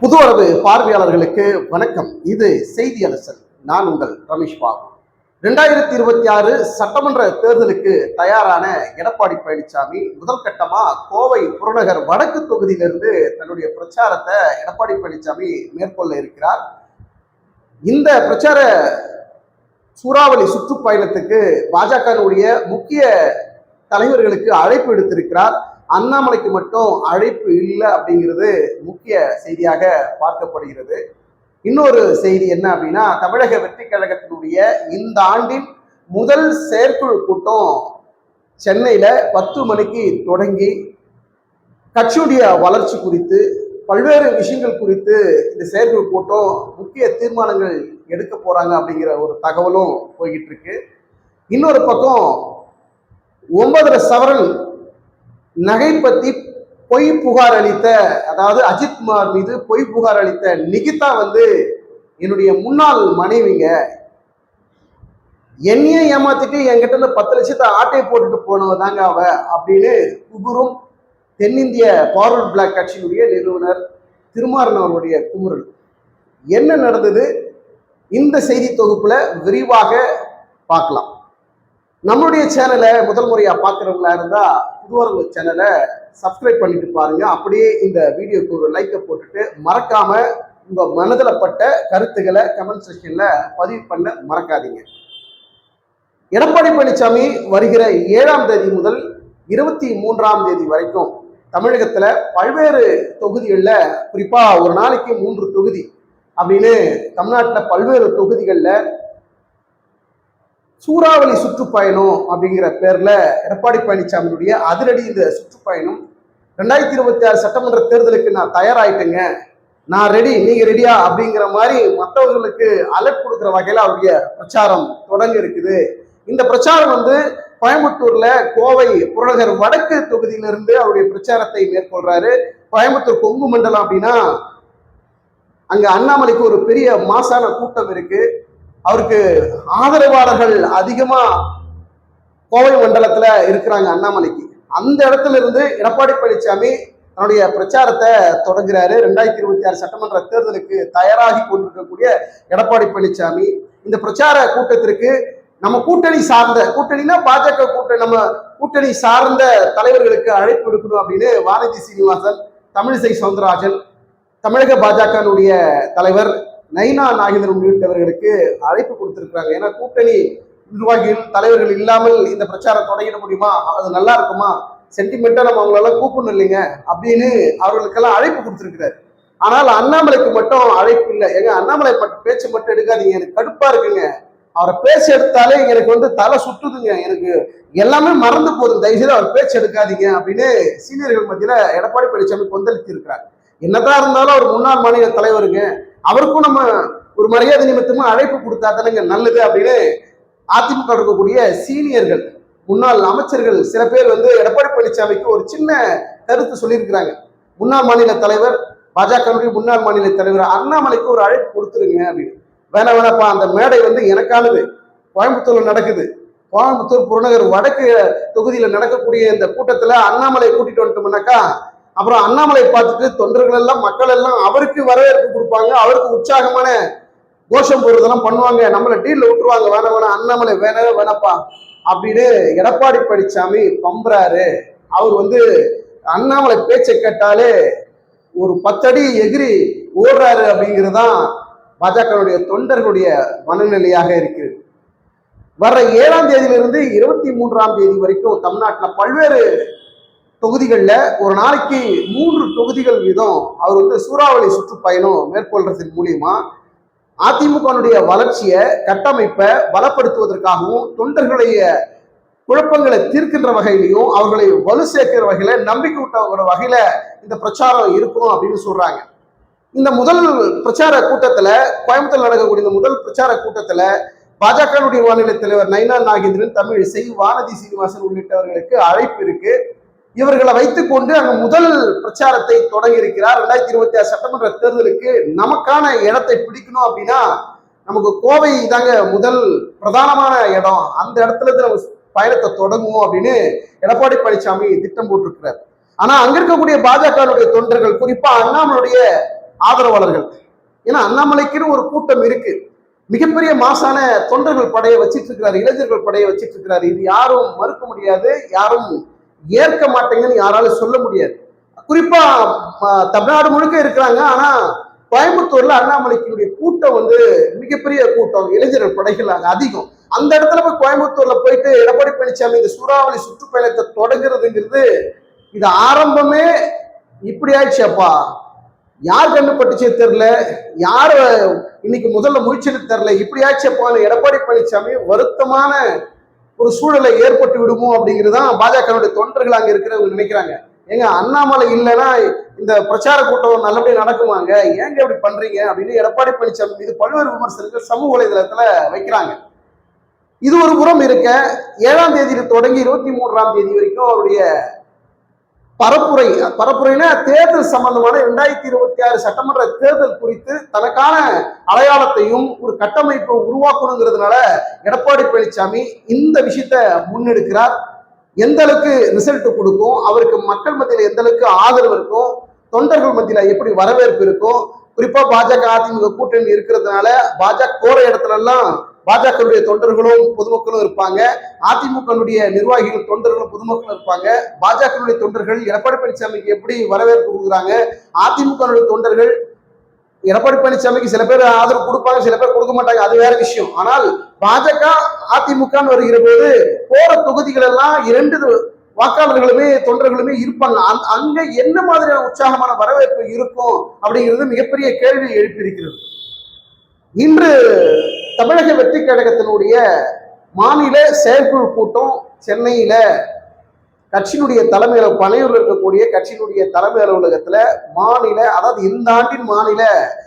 புது அளவு பார்வையாளர்களுக்கு வணக்கம். இது செய்தி அலசல். நான் உங்கள் ரமேஷ் பாபு. ரெண்டாயிரத்தி இருபத்தி ஆறு சட்டமன்ற தேர்தலுக்கு தயாரான எடப்பாடி பழனிசாமி முதல் கட்டமா கோவை புறநகர் வடக்கு தொகுதியிலிருந்து தன்னுடைய பிரச்சாரத்தை எடப்பாடி பழனிசாமி மேற்கொள்ள இருக்கிறார். இந்த பிரச்சார சூறாவளி சுற்றுப்பயணத்துக்கு பாஜகவினுடைய முக்கிய தலைவர்களுக்கு அழைப்பு எடுத்திருக்கிறார் அண்ணாமலைக்கு மட்டும் அழைப்பு இல்லை அப்படிங்கிறது முக்கிய செய்தியாக பார்க்கப்படுகிறது. இன்னொரு செய்தி என்ன அப்படின்னா தமிழக வெற்றி கழகத்தினுடைய இந்த ஆண்டின் முதல் செயற்குழு கூட்டம் சென்னையில் பத்து மணிக்கு தொடங்கி கட்சியுடைய வளர்ச்சி குறித்து பல்வேறு விஷயங்கள் குறித்து இந்த செயற்குழு கூட்டம் முக்கிய தீர்மானங்கள் எடுக்க போகிறாங்க அப்படிங்கிற ஒரு தகவலும் போய்கிட்டு இருக்கு. இன்னொரு பக்கம் ஒன்பதரை சவரன் நகை பத்தி பொய் புகார் அளித்த அதாவது அஜித்குமார் மீது பொய் புகார் அளித்த நிகிதா வந்து என்னுடைய முன்னாள் மனைவிங்க. என்னையே ஏமாத்திட்டு என்கிட்ட இருந்து பத்து லட்சத்தை ஆட்டை போட்டுட்டு போனவ தாங்க அவ அப்படின்னு குபுரும் தென்னிந்திய பார்வர்ட் பிளாக் கட்சியினுடைய நிறுவனர் திருமாறன் அவருடைய குமுறல். என்ன நடந்தது? இந்த செய்தி தொகுப்புல விரிவாக பார்க்கலாம். நம்மளுடைய சேனலை முதல் முறையாக பார்க்குறவங்களா இருந்தால் புதுவரவு சேனலை சப்ஸ்கிரைப் பண்ணிட்டு பாருங்க. அப்படியே இந்த வீடியோக்கு ஒரு லைக்கை போட்டுட்டு மறக்காம உங்க மனதில் பட்ட கருத்துக்களை கமெண்ட் செக்ஷன்ல பதிவு பண்ண மறக்காதீங்க. எடப்பாடி பழனிசாமி வருகிற ஏழாம் தேதி முதல் இருபத்தி மூன்றாம் தேதி வரைக்கும் தமிழகத்தில் பல்வேறு தொகுதிகளில் குறிப்பாக ஒரு நாளைக்கு மூன்று தொகுதி அப்படின்னு தமிழ்நாட்டில் பல்வேறு தொகுதிகளில் சூறாவளி சுற்றுப்பயணம் அப்படிங்கிற பேர்ல எடப்பாடி பழனிசாமியுடைய அதிரடி இந்த சுற்றுப்பயணம். ரெண்டாயிரத்தி இருபத்தி ஆறு சட்டமன்ற தேர்தலுக்கு நான் தயாராயிட்டேங்க. நான் ரெடி நீங்க ரெடியா அப்படிங்கிற மாதிரி மற்றவர்களுக்கு அலர்ட் கொடுக்குற வகையில அவருடைய பிரச்சாரம் தொடங்க இருக்குது. இந்த பிரச்சாரம் வந்து கோயம்புத்தூர்ல கோவை புறநகர் வடக்கு தொகுதியிலிருந்து அவருடைய பிரச்சாரத்தை மேற்கொள்றாரு. கோயம்புத்தூர் கொங்கு மண்டலம் அப்படின்னா அங்க அண்ணாமலைக்கு ஒரு பெரிய மாசான கூட்டம் இருக்கு. அவருக்கு ஆதரவாளர்கள் அதிகமா கோவை மண்டலத்துல இருக்கிறாங்க அண்ணாமலைக்கு. அந்த இடத்துல இருந்து எடப்பாடி பழனிசாமி தன்னுடைய பிரச்சாரத்தை தொடங்குறாரு. ரெண்டாயிரத்தி இருபத்தி ஆறு சட்டமன்ற தேர்தலுக்கு தயாராகி கொண்டிருக்கக்கூடிய எடப்பாடி பழனிசாமி இந்த பிரச்சார கூட்டத்திற்கு நம்ம கூட்டணி சார்ந்த கூட்டணினா பாஜக கூட்டணி நம்ம கூட்டணி சார்ந்த தலைவர்களுக்கு அழைப்பு விடுக்கணும் அப்படின்னு வானதி சீனிவாசன் தமிழிசை சவுந்தரராஜன் தமிழக பாஜகனுடைய தலைவர் நைனா நாகேந்திரன் உள்ளிட்டவர்களுக்கு அழைப்பு கொடுத்திருக்கிறாங்க. ஏன்னா கூட்டணி நிர்வாகிகள் தலைவர்கள் இல்லாமல் இந்த பிரச்சாரம் தொடங்கிட முடியுமா? அது நல்லா இருக்குமா? சென்டிமெண்டா நம்ம அவங்களால கூப்பிடணும் இல்லைங்க அப்படின்னு அவர்களுக்கெல்லாம் அழைப்பு கொடுத்திருக்கிறாரு. ஆனால் அண்ணாமலைக்கு மட்டும் அழைப்பு இல்லை. எங்க அண்ணாமலை பேச்சு மட்டும் எடுக்காதீங்க. எனக்கு கடுப்பா இருக்குங்க. அவரை பேச்சு எடுத்தாலே எனக்கு வந்து தலை சுட்டுதுங்க எனக்கு எல்லாமே மறந்து போகுது. தயவுசெய்து அவர் பேச்சு எடுக்காதீங்க அப்படின்னு சீனியர்கள் மத்தியில எடப்பாடி பழனிசாமி கொந்தளித்து இருக்கிறார் என்னதான் இருந்தாலும் அவர் முன்னாள் மாநில தலைவருங்க. அவருக்கும் நம்ம ஒரு மரியாதை நிமித்தமா அழைப்பு கொடுத்தா தானேங்க நல்லது அப்படின்னு அதிமுக இருக்கக்கூடிய சீனியர்கள் முன்னாள் அமைச்சர்கள் சில பேர் வந்து எடப்பாடி பழனிசாமிக்கு ஒரு சின்ன கருத்து சொல்லியிருக்கிறாங்க. முன்னாள் மாநில தலைவர் பாஜகவுடைய முன்னாள் மாநில தலைவர் அண்ணாமலைக்கு ஒரு அழைப்பு கொடுத்துருங்க அப்படின்னு. வேணா வேணாப்பா அந்த மேடை வந்து எனக்கானது. கோயம்புத்தூர்ல நடக்குது. கோயம்புத்தூர் புறநகர் வடக்கு தொகுதியில நடக்கக்கூடிய இந்த கூட்டத்துல அண்ணாமலை கூட்டிட்டு வந்துட்டோம்னாக்கா அப்புறம் அண்ணாமலை பார்த்துட்டு தொண்டர்கள் எல்லாம் மக்கள் எல்லாம் அவருக்கு வரவேற்பு கொடுப்பாங்க. அவருக்கு உற்சாகமான கோஷம் போடுறதெல்லாம் பண்ணுவாங்க. நம்மளை டீல்ல விட்டுருவாங்க. வேணா வேணாம் அண்ணாமலை வேணவே வேணப்பா அப்படின்னு எடப்பாடி பழனிசாமி பம்புறாரு. அவர் வந்து அண்ணாமலை பேச்சை கேட்டாலே ஒரு பத்தடி எகிரி ஓடுறாரு அப்படிங்கிறதான் பாஜகவுடைய தொண்டர்களுடைய மனநிலையாக இருக்கிறது வர்ற ஏழாம் தேதியிலிருந்து இருபத்தி மூன்றாம் தேதி வரைக்கும் தமிழ்நாட்டில் பல்வேறு தொகுதிகளில் ஒரு நாளைக்கு மூன்று தொகுதிகள் வீதம் அவர் வந்து சூறாவளி சுற்றுப்பயணம் மேற்கொள்றதன் மூலியமா அதிமுகனுடைய வளர்ச்சியை கட்டமைப்பை பலப்படுத்துவதற்காகவும் தொண்டர்களுடைய குழப்பங்களை தீர்க்கின்ற வகையிலையும் அவர்களை வலு சேர்க்கிற வகையில நம்பிக்கை ஊட்ட வகையில இந்த பிரச்சாரம் இருக்கும் அப்படின்னு சொல்றாங்க. இந்த முதல் பிரச்சார கூட்டத்துல கோயம்புத்தூர் நடக்கக்கூடிய இந்த முதல் பிரச்சார கூட்டத்துல பாஜகனுடைய மாநில தலைவர் நைனா நாகேந்திரன் தமிழிசை வானதி சீனிவாசன் உள்ளிட்டவர்களுக்கு அழைப்பு இருக்கு. இவர்களை வைத்துக்கொண்டு அங்கு முதல் பிரச்சாரத்தை தொடங்கி இருக்கிறார் ரெண்டாயிரத்தி இருபத்தி ஆறு சட்டமன்ற தேர்தலுக்கு நமக்கான இடத்தை பிடிக்கணும் அப்படின்னா நமக்கு கோவை தாங்க முதல் பிரதானமான இடம். அந்த இடத்துல இருந்து நம்ம பயணத்தை தொடங்குவோம் அப்படின்னு எடப்பாடி பழனிசாமி திட்டம் போட்டிருக்கிறார். ஆனா அங்க இருக்கக்கூடிய பாஜகவுடைய தொண்டர்கள் குறிப்பா அண்ணாமலுடைய ஆதரவாளர்கள் ஏன்னா அண்ணாமலைக்குன்னு ஒரு கூட்டம் இருக்கு. மிகப்பெரிய மாசான தொண்டர்கள் படையை வச்சிட்டு இருக்கிறாரு இளைஞர்கள் படையை வச்சிட்டு இருக்கிறாரு. இது யாரும் மறுக்க முடியாது யாரும் ஏற்க மாட்டேங்கன்னு யாராலும் சொல்ல முடியாது. குறிப்பா தமிழ்நாடு முழுக்க இருக்கிறாங்க. ஆனா கோயம்புத்தூர்ல அண்ணாமலைக்கினுடைய கூட்டம் வந்து மிகப்பெரிய கூட்டம். இளைஞர்கள் படைகள் அங்க அதிகம். அந்த இடத்துல போய் கோயம்புத்தூர்ல போயிட்டு எடப்பாடி பழனிசாமி இந்த சூறாவளி சுற்றுப்பயணத்தை தொடங்குறதுங்கிறது இது ஆரம்பமே இப்படி ஆயிடுச்சப்பா. யார் கண்டுபட்டுச்சே தெரியல. யார் இன்னைக்கு முதல்ல முயற்சின்னு தெரியல. இப்படி ஆயிடுச்சப்பான்னு எடப்பாடி பழனிசாமி வருத்தமான ஒரு சூழலை ஏற்பட்டு விடுமோ அப்படிங்கிறது தான் பாஜகனுடைய தொண்டர்கள் அங்கே இருக்கிறவங்க நினைக்கிறாங்க. ஏங்க அண்ணாமலை இல்லைன்னா இந்த பிரச்சார கூட்டம் நல்லபடியாக நடக்குமாங்க ஏங்க இப்படி பண்றீங்க? அப்படின்னு எடப்பாடி பழனிசாமி மீது பல்வேறு விமர்சனங்கள் சமூக வலைதளத்துல வைக்கிறாங்க. இது ஒரு புறம் இருக்க ஏழாம் தேதியில் தொடங்கி இருபத்தி மூன்றாம் தேதி வரைக்கும் அவருடைய பரப்புரை பரப்புரைனா தேர்தல் சம்பந்தமான இரண்டாயிரத்தி இருபத்தி ஆறு சட்டமன்ற தேர்தல் குறித்து தனக்கான அடையாளத்தையும் ஒரு கட்டமைப்பை உருவாக்கணுங்கிறதுனால எடப்பாடி பழனிசாமி இந்த விஷயத்த முன்னெடுக்கிறார். எந்த அளவுக்கு ரிசல்ட் கொடுக்கும் அவருக்கு மக்கள் மத்தியில் எந்த அளவுக்கு ஆதரவு இருக்கும் தொண்டர்கள் மத்தியில் எப்படி வரவேற்பு இருக்கும் குறிப்பா பாஜக அதிமுக கூட்டணி இருக்கிறதுனால பாஜக போற இடத்துல எல்லாம் பாஜகவுடைய தொண்டர்களும் பொதுமக்களும் இருப்பாங்க. அதிமுகனுடைய நிர்வாகிகள் தொண்டர்களும் பொதுமக்களும் இருப்பாங்க. பாஜகவுடைய தொண்டர்கள் எடப்பாடி பழனிசாமிக்கு எப்படி வரவேற்பு கொடுக்குறாங்க? அதிமுகனுடைய தொண்டர்கள் எடப்பாடி பழனிசாமிக்கு சில பேர் ஆதரவு கொடுப்பாங்க சில பேர் கொடுக்க மாட்டாங்க. அது வேற விஷயம். ஆனால் பாஜக அதிமுகன்னு வருகிற போது போற தொகுதிகள் எல்லாம் இரண்டு வாக்காளர்களுமே தொண்டர்களுமே இருப்பாங்க. அங்க என்ன மாதிரியான உற்சாகமான வரவேற்பு இருக்கும் அப்படிங்கிறது மிகப்பெரிய கேள்வி எழுப்பியிருக்கிறது. இன்று தமிழக வெற்றி கழகத்தினுடைய மாநில செயற்குழு கூட்டம் சென்னையில கட்சியினுடைய தலைமையில பனையூர்ல இருக்கக்கூடிய கட்சியினுடைய தலைமை அலுவலகத்துல மாநில அதாவது இந்த ஆண்டின் மாநில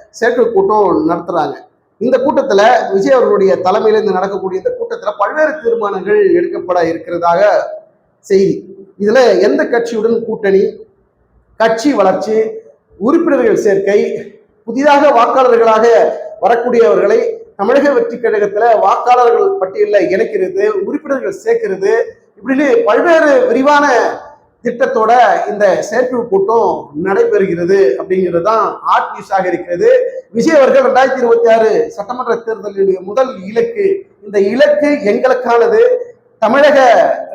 செயற்குழு கூட்டம் நடத்துறாங்க. இந்த கூட்டத்துல விஜய் அவர்களுடைய தலைமையில இந்த நடக்கக்கூடிய இந்த கூட்டத்துல பல்வேறு தீர்மானங்கள் எடுக்கப்பட இருக்கிறதாக செய்தி. இதுல எந்த கட்சியுடன் கூட்டணி கட்சி வளர்ச்சி உறுப்பினர்கள் சேர்க்கை புதிதாக வாக்காளர்களாக வரக்கூடியவர்களை தமிழக வெற்றி கழகத்துல வாக்காளர்கள் பட்டியலில் இணைக்கிறது உறுப்பினர்கள் சேர்க்கிறது. இப்படின்னு பல்வேறு விரிவான திட்டத்தோட இந்த செயற்குழு கூட்டம் நடைபெறுகிறது அப்படிங்கிறது தான் ஹாட் நியூஸாக இருக்கிறது. விஜய் அவர்கள் ரெண்டாயிரத்தி இருபத்தி ஆறு சட்டமன்ற தேர்தலினுடைய முதல் இலக்கு. இந்த இலக்கு எங்களுக்கானது. தமிழக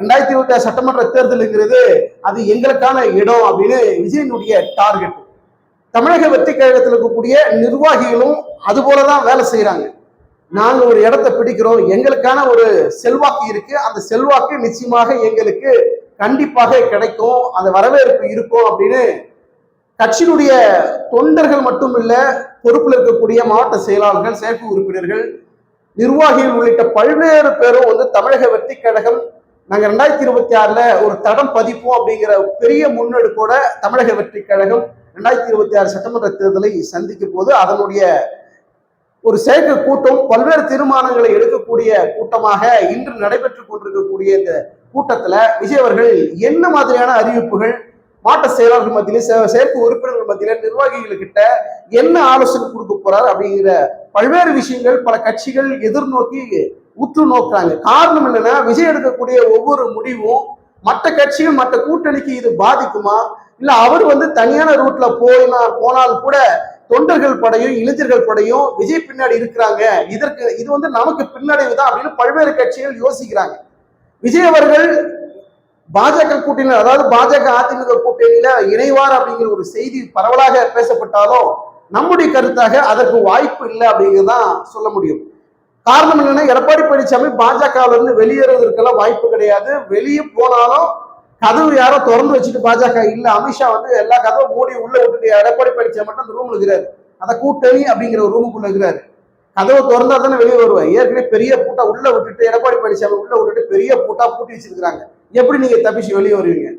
ரெண்டாயிரத்தி இருபத்தி ஆறு சட்டமன்ற தேர்தலுங்கிறது அது எங்களுக்கான இடம் அப்படின்னு விஜயனுடைய டார்கெட் தமிழக வெற்றி கழகத்தில் இருக்கக்கூடிய நிர்வாகிகளும் அது போலதான் வேலை செய்யறாங்க நாங்க ஒரு இடத்தை பிடிக்கிறோம். எங்களுக்கான ஒரு செல்வாக்கு இருக்கு. அந்த செல்வாக்கு நிச்சயமாக எங்களுக்கு கண்டிப்பாக கிடைக்கும். அந்த வரவேற்பு இருக்கும் அப்படின்னு கட்சியினுடைய தொண்டர்கள் மட்டும் இல்ல பொறுப்பில் இருக்கக்கூடிய மாவட்ட செயலாளர்கள் செயற்கு உறுப்பினர்கள் நிர்வாகிகள் உள்ளிட்ட பல்வேறு பேரும் வந்து தமிழக வெற்றி கழகம் நாங்கள் ரெண்டாயிரத்தி இருபத்தி ஆறுல ஒரு தடம் பதிப்போம் அப்படிங்கிற பெரிய முன்னெடுப்போட தமிழக வெற்றி கழகம் ரெண்டாயிரத்தி இருபத்தி ஆறு சட்டமன்ற தேர்தலை சந்திக்கும் போது அதனுடைய ஒரு செயற்கை கூட்டம் பல்வேறு தீர்மானங்களை எடுக்கக்கூடிய கூட்டமாக இன்று நடைபெற்றுக் கொண்டிருக்கக்கூடிய இந்த கூட்டத்துல விஜய் அவர்கள் என்ன மாதிரியான அறிவிப்புகள் மாவட்ட செயலாளர்கள் மத்தியில செயற்கை உறுப்பினர்கள் மத்தியில நிர்வாகிகள்கிட்ட என்ன ஆலோசனை கொடுக்க போறார் அப்படிங்கிற பல்வேறு விஷயங்கள் பல கட்சிகள் எதிர்நோக்கி உற்று நோக்குறாங்க. காரணம் என்னன்னா விஜய் எடுக்கக்கூடிய ஒவ்வொரு முடிவும் மற்ற கட்சிகள் மற்ற கூட்டணிக்கு இது பாதிக்குமா? இல்ல அவர் வந்து தனியான ரூட்ல போயினா போனால் கூட தொண்டர்கள் படையும் இளைஞர்கள் படையும் விஜய் பின்னாடி இருக்கிறாங்க. இதற்கு இது வந்து நமக்கு பின்னடைவு தான் அப்படின்னு பல்வேறு கட்சிகள் யோசிக்கிறாங்க. விஜய் அவர்கள் பாஜக கூட்டணியில் அதாவது பாஜக அதிமுக கூட்டணியில இணைவார் அப்படிங்கிற ஒரு செய்தி பரவலாக பேசப்பட்டாலும் நம்முடைய கருத்தாக அதற்கு வாய்ப்பு இல்லை அப்படிங்கிறதான் சொல்ல முடியும். காரணம் என்னன்னா எடப்பாடி பழனிசாமி பாஜகவிலிருந்து வெளியேறுவதற்கெல்லாம் வாய்ப்பு கிடையாது. வெளியே போனாலும் கதவு யாரோ திறந்து வச்சுட்டு பாஜக இல்ல அமித்ஷா வந்து எல்லா கதவும் மூடி உள்ள விட்டுட்டு எடப்பாடி பழனிசாமி மட்டும் அந்த ரூம்ல இருக்கிறாரு. அத கூட்டணி அப்படிங்கிற ஒரு ரூமுக்குள்ள இருக்கிறாரு. கதவை திறந்தா தானே வெளியே வருவேன் ஏற்கனவே பெரிய பூட்டா உள்ள விட்டுட்டு எடப்பாடி பழனிசாமி உள்ள விட்டுட்டு பெரிய பூட்டா பூட்டி வச்சிருக்கிறாங்க. எப்படி நீங்க தப்பிச்சு வெளியே வருவீங்க?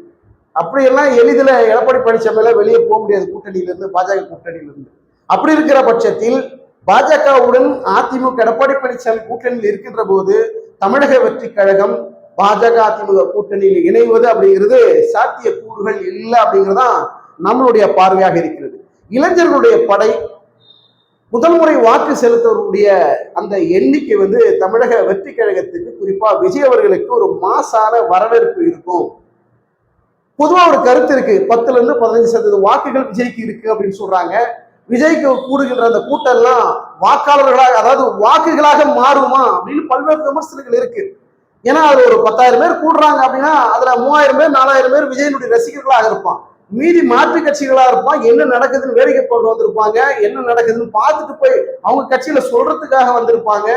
அப்படியெல்லாம் எளிதில் எடப்பாடி பழனிசாமியில வெளியே போக முடியாது கூட்டணியிலிருந்து பாஜக கூட்டணியிலிருந்து. அப்படி இருக்கிற பட்சத்தில் பாஜகவுடன் அதிமுக எடப்பாடி பழனிசாமி கூட்டணியில் இருக்கின்ற போது தமிழக வெற்றி கழகம் பாஜக அதிமுக கூட்டணியில் இணைவது அப்படிங்கிறது சாத்திய கூறுகள் இல்லை அப்படிங்கிறதான் நம்மளுடைய பார்வையாக இருக்கிறது. இளைஞர்களுடைய படை முதல் முறை வாக்கு செலுத்தவர்களுடைய அந்த எண்ணிக்கை வந்து தமிழக வெற்றி கழகத்துக்கு குறிப்பா விஜய் அவர்களுக்கு ஒரு மாசான வரவேற்பு இருக்கும். பொதுவா ஒரு கருத்து இருக்கு. பத்துல இருந்து பதினஞ்சு சதவீத வாக்குகள் விஜய்க்கு இருக்கு அப்படின்னு சொல்றாங்க. விஜய்க்கு கூடுகின்ற அந்த கூட்டம்லாம் வாக்காளர்களாக அதாவது வாக்குகளாக மாறுமா அப்படின்னு பல்வேறு விமர்சனங்கள் இருக்கு. ஏன்னா அது ஒரு பத்தாயிரம் பேர் கூடுறாங்க அப்படின்னா அதுல மூவாயிரம் பேர் நாலாயிரம் பேர் விஜயனுடைய ரசிகர்களாக இருப்பான். மீதி மாற்று கட்சிகளா இருப்பான். என்ன நடக்குதுன்னு வேடிக்கை போட்டு வந்திருப்பாங்க. என்ன நடக்குதுன்னு பார்த்துட்டு போய் அவங்க கட்சியில சொல்றதுக்காக வந்திருப்பாங்க.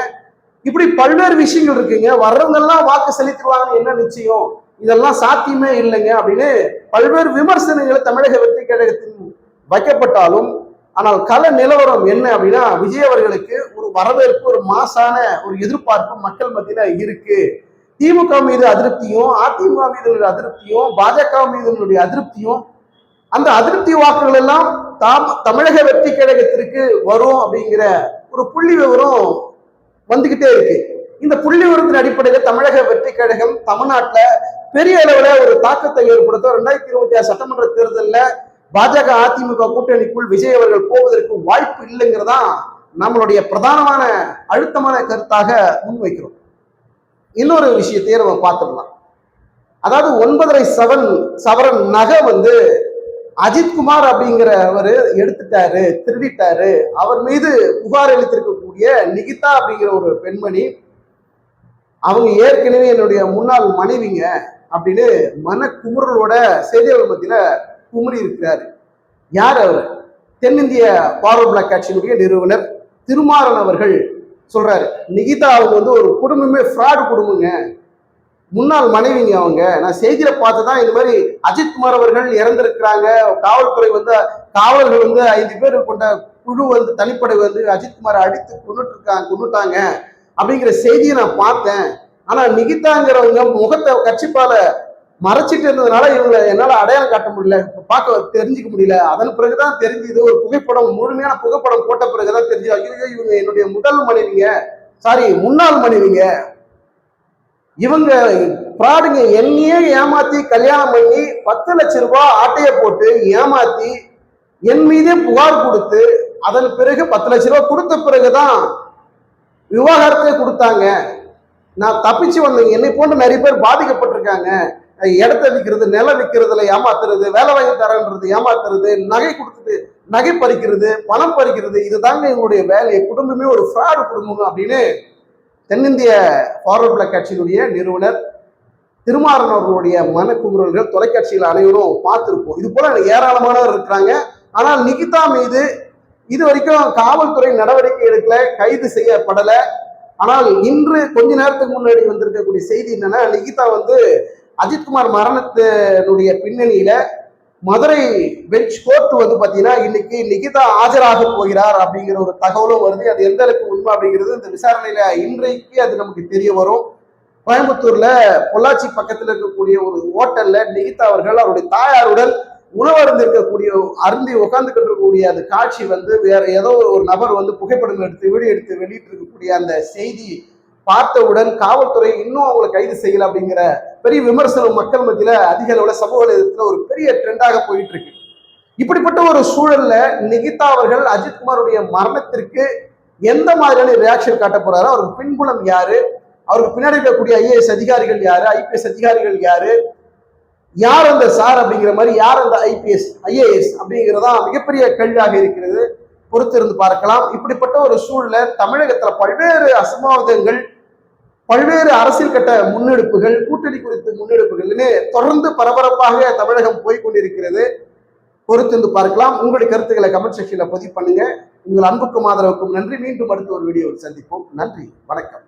இப்படி பல்வேறு விஷயங்கள் இருக்குங்க. வர்றவங்க எல்லாம் வாக்கு செலுத்துவாங்கன்னு என்ன நிச்சயம்? இதெல்லாம் சாத்தியமே இல்லைங்க அப்படின்னு பல்வேறு விமர்சனங்களை தமிழக வெற்றி கழகத்தின் வைக்கப்பட்டாலும் ஆனால் கல நிலவரம் என்ன அப்படின்னா விஜய் அவர்களுக்கு ஒரு வரவேற்பு ஒரு மாசான ஒரு எதிர்பார்ப்பு மக்கள் மத்தியில இருக்கு. திமுக மீது அதிருப்தியும் அதிமுக மீது உள்ள அதிருப்தியும் பாஜக மீது உள்ள அதிருப்தியும் அந்த அதிருப்தி வாக்குகள் எல்லாம் தாம் தமிழக வெற்றி கழகத்திற்கு வரும் அப்படிங்கிற ஒரு புள்ளி விவரம் வந்துகிட்டே இருக்கு. இந்த புள்ளி விவரத்தின் அடிப்படையில் தமிழக வெற்றி கழகம் தமிழ்நாட்டில் பெரிய அளவில் ஒரு தாக்கத்தை ஏற்படுத்தும். ரெண்டாயிரத்தி இருபத்தி ஆறு சட்டமன்ற தேர்தலில் பாஜக அதிமுக கூட்டணிக்குள் விஜய் அவர்கள் போவதற்கு வாய்ப்பு இல்லைங்கிறதா நம்மளுடைய பிரதானமான அழுத்தமான கருத்தாக முன்வைக்கிறோம். இன்னொரு விஷயத்தையே நம்ம பார்த்துடலாம். அதாவது ஒன்பதரை சவன் சவரன் நகை வந்து அஜித்குமார் அப்படிங்கிறவர் எடுத்துட்டாரு திருடிட்டாரு. அவர் மீது புகார் அளித்திருக்கக்கூடிய நிகிதா அப்படிங்கிற ஒரு பெண்மணி அவங்க ஏற்கனவே என்னுடைய முன்னாள் மனைவிங்க அப்படின்னு மன குமுறலோட செய்தியாளர் மத்தியில குமுறி இருக்கிறார். யார் அவர்? தென்னிந்திய பார்வர்ட் பிளாக் கட்சியினுடைய நிறுவனர் திருமாறன் அவர்கள். சொல்றாரு. நிகிதா அவங்க வந்து ஒரு குடும்பமே ஃப்ராடு குடும்பங்க. முன்னாள் மனைவிங்க அவங்க. நான் செய்தியில பார்த்து தான் இந்த மாதிரி அஜித்குமார் அவர்கள் இறந்திருக்கிறாங்க. காவல்துறை வந்து காவலர்கள் வந்து ஐந்து பேர் கொண்ட குழு வந்து தனிப்படை வந்து அஜித்குமார் அடித்து கொண்டுட்டு இருக்காங்க கொண்டுட்டாங்க அப்படிங்கிற செய்தியை நான் பார்த்தேன். ஆனா நிகிதாங்கிறவங்க முகத்தை கட்சிப்பால மறைச்சிட்டு இருந்ததுனால இவங்களை என்னால அடையாளம் காட்ட முடியல. பார்க்க தெரிஞ்சுக்க முடியல. அதன் பிறகுதான் தெரிஞ்சுது ஒரு புகைப்படம் முழுமையான புகைப்படம் போட்ட பிறகுதான் தெரிஞ்சு ஐயோ இவங்க என்னுடைய முதல் மனைவிங்க. சாரி முன்னாள் மனைவிங்க. இவங்க ஃப்ராடுங்க என்னையே ஏமாத்தி கல்யாணம் பண்ணி பத்து லட்ச ரூபாய் ஆட்டைய போட்டு ஏமாத்தி என் மீதே புகார் கொடுத்து அதன் பிறகு பத்து லட்ச ரூபாய் கொடுத்த பிறகுதான் விவாகரத்தை கொடுத்தாங்க. நான் தப்பிச்சு வந்தேன். என்னை போன்று நிறைய பேர் பாதிக்கப்பட்டிருக்காங்க. இடத்த விற்கிறது நிலம் விற்கிறதுல ஏமாத்துறது வேலை வாங்கி தரன்றது ஏமாத்துறது நகை கொடுத்துட்டு நகை பறிக்கிறது பணம் பறிக்கிறது இதுதாங்க எங்களுடைய வேலை குடும்பமே ஒரு ஃப்ராடு குடும்பம் அப்படின்னு தென்னிந்திய ஃபார்வர்ட் பிளாக் கட்சியினுடைய நிறுவனர் திருமாறன் அவர்களுடைய மனக்குமுறல்கள் தொலைக்காட்சியில் அனைவரும் பார்த்துருப்போம். இது போல ஏராளமானவர் இருக்கிறாங்க. ஆனால் நிகிதா மீது இது வரைக்கும் காவல்துறை நடவடிக்கை எடுக்கல கைது செய்யப்படலை. ஆனால் இன்று கொஞ்ச நேரத்துக்கு முன்னாடி வந்திருக்கக்கூடிய செய்தி என்னன்னா நிகிதா வந்து அஜித்குமார் மரணத்தினுடைய பின்னணியில மதுரை பெஞ்ச் கோர்ட் வந்து பாத்தீங்கன்னா இன்னைக்கு நிகிதா ஆஜராக போகிறார் அப்படிங்கிற ஒரு தகவலும் வருது. அது எந்த அளவுக்கு உண்மை அப்படிங்கிறது இந்த விசாரணையில இன்றைக்கு அது நமக்கு தெரிய வரும். கோயம்புத்தூர்ல பொள்ளாச்சி பக்கத்துல இருக்கக்கூடிய ஒரு ஹோட்டல்ல நிகிதா அவர்கள் அவருடைய தாயாருடன் உணவு அருந்தி உட்கார்ந்துக்கிட்டு இருக்கக்கூடிய அந்த காட்சி வந்து வேற ஏதோ ஒரு நபர் வந்து புகைப்படம் எடுத்து வீடியோ எடுத்து வெளியிட்டு இருக்கக்கூடிய அந்த செய்தி பார்த்தவுடன் காவல்துறை இன்னும் அவங்களை கைது செய்யல அப்படிங்கிற பெரிய விமர்சனம் மக்கள் மத்தியில அதிக அளவுல சமூக வலைதளத்துல ஒரு பெரிய ட்ரெண்டாக போயிட்டு இருக்கு. இப்படிப்பட்ட ஒரு சூழல்ல நிகிதா அவர்கள் அஜித்குமாருடைய மரணத்திற்கு எந்த மாதிரியான ரியாக்ஷன் காட்ட போறாரு? அவருக்கு பின்புலம் யாரு? அவருக்கு பின்னாடி இருக்கக்கூடிய ஐஏஎஸ் அதிகாரிகள் யாரு? ஐபிஎஸ் அதிகாரிகள் யாரு? யார் அந்த சார் அப்படிங்கிற மாதிரி யார் அந்த ஐபிஎஸ் ஐஏஎஸ் அப்படிங்கிறதா மிகப்பெரிய கேள்வியாக இருக்கிறது. பொறுத்திருந்து பார்க்கலாம். இப்படிப்பட்ட ஒரு சூழல தமிழகத்துல பல்வேறு அசம்பாவிதங்கள் பல்வேறு அரசியல் கட்ட முன்னெடுப்புகள் கூட்டணி குறித்து முன்னெடுப்புகள்னு தொடர்ந்து பரபரப்பாக தமிழகம் போய்கொண்டிருக்கிறது பொறுத்து பொறுத்திருந்து பார்க்கலாம். உங்களுடைய கருத்துக்களை கமெண்ட் செக்ஷன்ல பதிவு பண்ணுங்க. உங்கள் அன்புக்கும் ஆதரவுக்கும் நன்றி. மீண்டும் அடுத்த ஒரு வீடியோவில் சந்திப்போம். நன்றி. வணக்கம்.